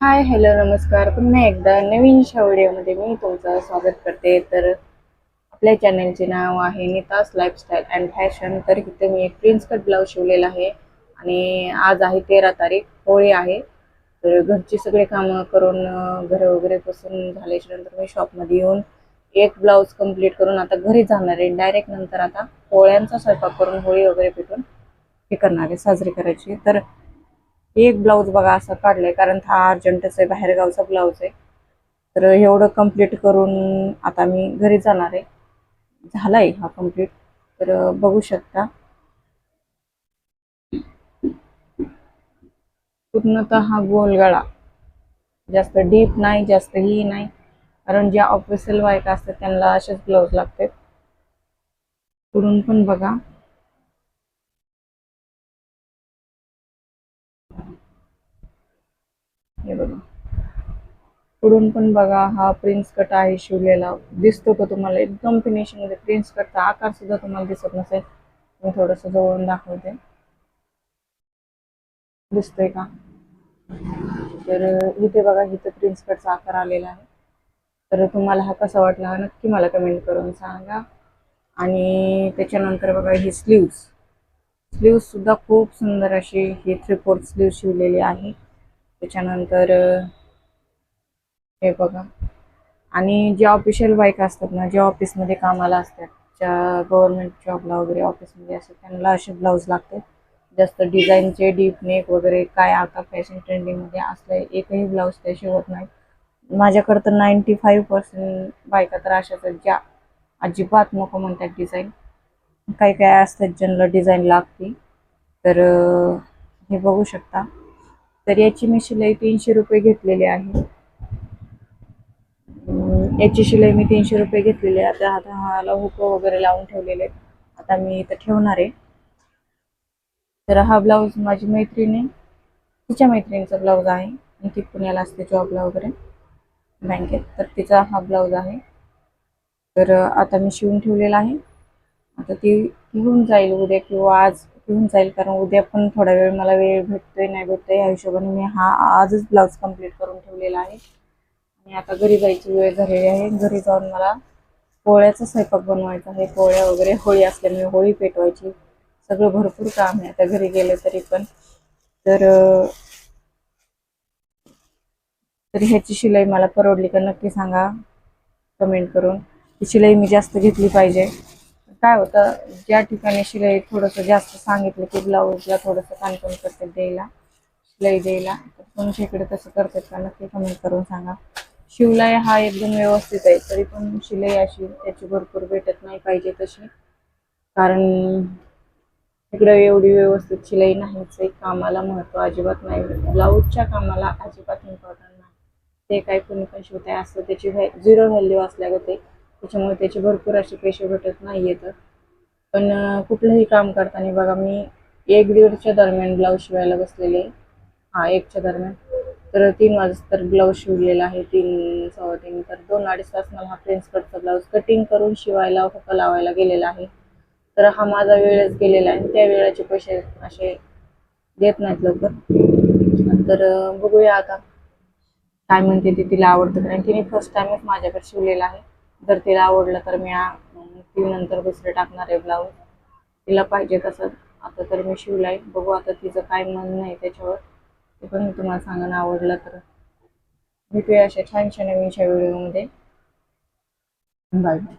Hi hello नमस्कार. पुन्हा एकदा नवीनशा व्हिडिओमध्ये मी तुमचं स्वागत करते. तर आपल्या चॅनलचे नाव आहे नितास लाईफस्टाईल अँड फॅशन तर इथे मी एक प्रिन्स कट ब्लाऊज शिवलेला आहे. आणि आज आहे तेरा तारीख होळी आहे. तर घरची सगळे कामं करून घर वगैरे बसून झाल्याच्यानंतर मी शॉपमध्ये येऊन एक ब्लाऊज कंप्लीट करून आता घरी जाणार आहे. डायरेक्ट नंतर आता पोळ्यांचा स्वयंपाक करून होळी वगैरे पेटून हे करणार आहे साजरी करायची. तर एक ब्लाऊज बघा असं काढलंय कारण हा अर्जंटच आहे बाहेरगावचा ब्लाऊज आहे. तर एवढं कंप्लीट करून आता मी घरी जाणार आहे. झालाय हा कंप्लीट तर बघू शकता. पूर्णतः हा गोलगळा. जास्त डीप नाही जास्त ही नाही. कारण ज्या ऑफिशियल बायका असतात त्यांना असेच ब्लाऊज लागतात. पुढून पण बघा. हे बघा. पुढून पण बघा हा प्रिन्स कट आहे शिवलेला. दिसतो का तुम्हाला? एकदम फिनिशिंगमध्ये प्रिन्स कटचा आकार सुद्धा तुम्हाला दिसत नसेल. मी थोडस जवळून दाखवते. दिसतोय का? तर इथे बघा इथे प्रिन्स कटचा आकार आलेला आहे. तर तुम्हाला हा कसा वाटला हा नक्की मला कमेंट करून सांगा. आणि त्याच्यानंतर बघा ही स्लीव्ज स्लीव्ज सुद्धा खूप सुंदर अशी ही थ्री फोर्थ स्लीव शिवलेली आहे. त्याच्यानंतर हे बघा. आणि जे ऑफिशियल बाईक असतात ना जे ऑफिसमध्ये कामाला असतात ज्या गव्हर्नमेंट जॉबला वगैरे ऑफिसमध्ये असतात त्यांना असे ब्लाऊज लागतात. जास्त डिझाईनचे डीप नेक वगैरे काय आता फॅशन ट्रेंडिंगमध्ये असलं एकही ब्लाऊज ते शिवत नाही. माझ्याकडं तर नाईंटी फाईव्ह पर्सेंट बायका तर अशाच आहेत ज्या अजिबात नको म्हणतात डिझाईन काही काय असतात ज्यांना डिझाईन लागते. तर हे बघू शकता. तर याची मी शिलाई तीनशे रुपये घेतलेली आहे. याची शिलाई मी तीनशे रुपये घेतलेली आहे. आता आता हाला हुक वगैरे लावून ठेवलेले आता मी इथं ठेवणार आहे. तर हा ब्लाऊज माझी मैत्रिणी तिच्या मैत्रिणीचा ब्लाऊज आहे. आणि ती पुण्याला असते जॉबला वगैरे बँकेत. तर तिचा हा ब्लाऊज आहे. तर आता मी शिवून ठेवलेला आहे. आता ती घेऊन जाईल उद्या किंवा आज. घेऊन जाईल कारण उद्या पण थोडा वेळ मला वेळ भेटतोय नाही भेटतोय या हिशोबाने मी हा आजच ब्लाऊज कंप्लीट करून ठेवलेला आहे. आणि आता घरी जायची वेळ झालेली आहे. घरी जाऊन मला पोळ्याचा स्वयंपाक बनवायचा आहे. पोळ्या वगैरे होळी असल्यामुळे होळी पेटवायची. सगळं भरपूर काम आहे. आता घरी गेलं तरी पण. तर तर ह्याची शिलाई मला परवडली का नक्की सांगा कमेंट करून. ही शिलाई मी जास्त घेतली पाहिजे. काय होतं ज्या ठिकाणी शिलाई थोडंसं जास्त सांगितलं की ब्लाऊजला थोडंसं कानकन करतात द्यायला शिलाई द्यायला तर तुमच्या इकडे तसं करतात का? नक्की कमेंट करून सांगा. शिवलाई हा एकदम व्यवस्थित आहे तरी पण शिलाई अशी त्याची भरपूर भेटत नाही पाहिजे तशी. कारण इकडे एवढी व्यवस्थित शिलाई नाहीच आहे. कामाला महत्त्व अजिबात नाही. ब्लाऊजच्या कामाला अजिबात इम्पॉर्टंट नाही. ते काय कोणी पण शिवत आहे असं त्याची व्हॅ झिरो व्हॅल्यू असल्यागत ते त्याच्यामुळे त्याचे भरपूर असे पैसे भेटत नाही येतं पण कुठलंही काम करताना बघा मी एक दीडच्या दरम्यान ब्लाऊज शिवायला बसलेले हा एकच्या दरम्यान. तर तीन वाजता तर ब्लाऊज शिवलेला आहे तीन सव्वा तीन. तर दोन अडीच तास मला हा प्रिन्स कटचा ब्लाऊज कटिंग करून शिवायला फक्त लावायला गेलेला आहे. तर हा माझा वेळच गेलेला आहे त्या वेळाचे पैसे असे देत नाहीत लवकर. तर बघूया आता. काय म्हणते ते तिला आवडतं कारण तिने फर्स्ट टाइमच माझ्याकडे शिवलेला आहे. जर तिला आवडलं तर मी ती नंतर दुसरे टाकणार आहे ब्लाऊज तिला पाहिजे तसं. आता तर मी शिवलाय. बघू आता तिचं काय म्हणणं आहे त्याच्यावर. ते पण मी तुम्हाला सांगणं आवडलं तर. भेटूया अशा छानशा नवीनच्या व्हिडिओमध्ये. Bye bye